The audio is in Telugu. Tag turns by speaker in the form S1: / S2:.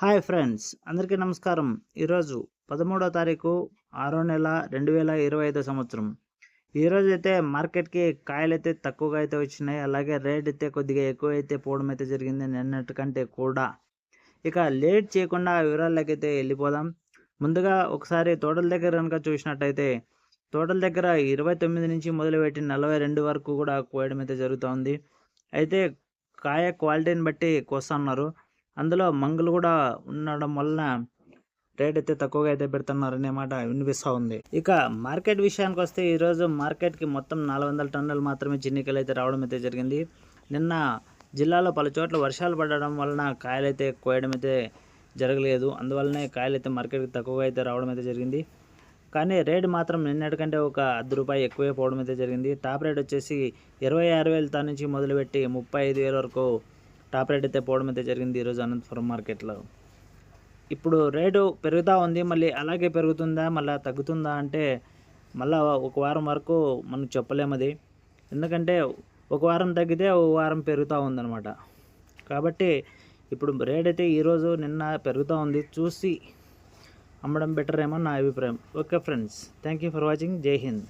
S1: హాయ్ ఫ్రెండ్స్ అందరికీ నమస్కారం. ఈరోజు పదమూడో తారీఖు ఆరో నెల రెండు వేల ఇరవై ఐదో సంవత్సరం. ఈరోజు అయితే మార్కెట్కి కాయలు అయితే తక్కువగా అయితే వచ్చినాయి అలాగే రేట్ అయితే కొద్దిగా ఎక్కువ అయితే పోవడం అయితే జరిగింది నిన్నటి కంటే కూడా. ఇక లేట్ చేయకుండా వివరాల్లోకి అయితే వెళ్ళిపోదాం. ముందుగా ఒకసారి తోటల దగ్గర కనుక చూసినట్టయితే తోటల దగ్గర ఇరవై తొమ్మిది నుంచి మొదలుపెట్టి నలభై రెండు వరకు కూడా కోయడం అయితే జరుగుతుంది. అయితే కాయ క్వాలిటీని బట్టి కోస్తున్నారు. అందులో మంగులు కూడా ఉండడం వలన రేట్ అయితే తక్కువగా అయితే పెడుతున్నారు మాట వినిపిస్తూ ఉంది. ఇక మార్కెట్ విషయానికి వస్తే ఈరోజు మార్కెట్కి మొత్తం నాలుగు వందల టన్నులు మాత్రమే చిన్నికలు అయితే రావడం అయితే జరిగింది. నిన్న జిల్లాలో పలు చోట్ల వర్షాలు పడడం వలన కాయలు అయితే కోయడం అయితే జరగలేదు. అందువల్లనే కాయలు అయితే మార్కెట్కి తక్కువగా అయితే రావడం అయితే జరిగింది. కానీ రేట్ మాత్రం నిన్నటికంటే ఒక అర్ధ రూపాయి ఎక్కువే పోవడం అయితే జరిగింది. టాప్ రేట్ వచ్చేసి ఇరవై ఆరు వేల తా నుంచి మొదలుపెట్టి ముప్పై ఐదు వేల వరకు టాప్ రేట్ అయితే పోవడం అయితే జరిగింది ఈరోజు అనంతపురం మార్కెట్లో. ఇప్పుడు రేటు పెరుగుతూ ఉంది మళ్ళీ అలాగే పెరుగుతుందా మళ్ళీ తగ్గుతుందా అంటే మళ్ళీ ఒక వారం వరకు మనం చెప్పలేము అది. ఎందుకంటే ఒక వారం తగ్గితే ఒక వారం పెరుగుతూ ఉందన్నమాట. కాబట్టి ఇప్పుడు రేట్ అయితే ఈరోజు నిన్న పెరుగుతూ ఉంది చూసి అమ్మడం బెటర్ ఏమో నా అభిప్రాయం. Okay friends thank you for watching. Jai Hind.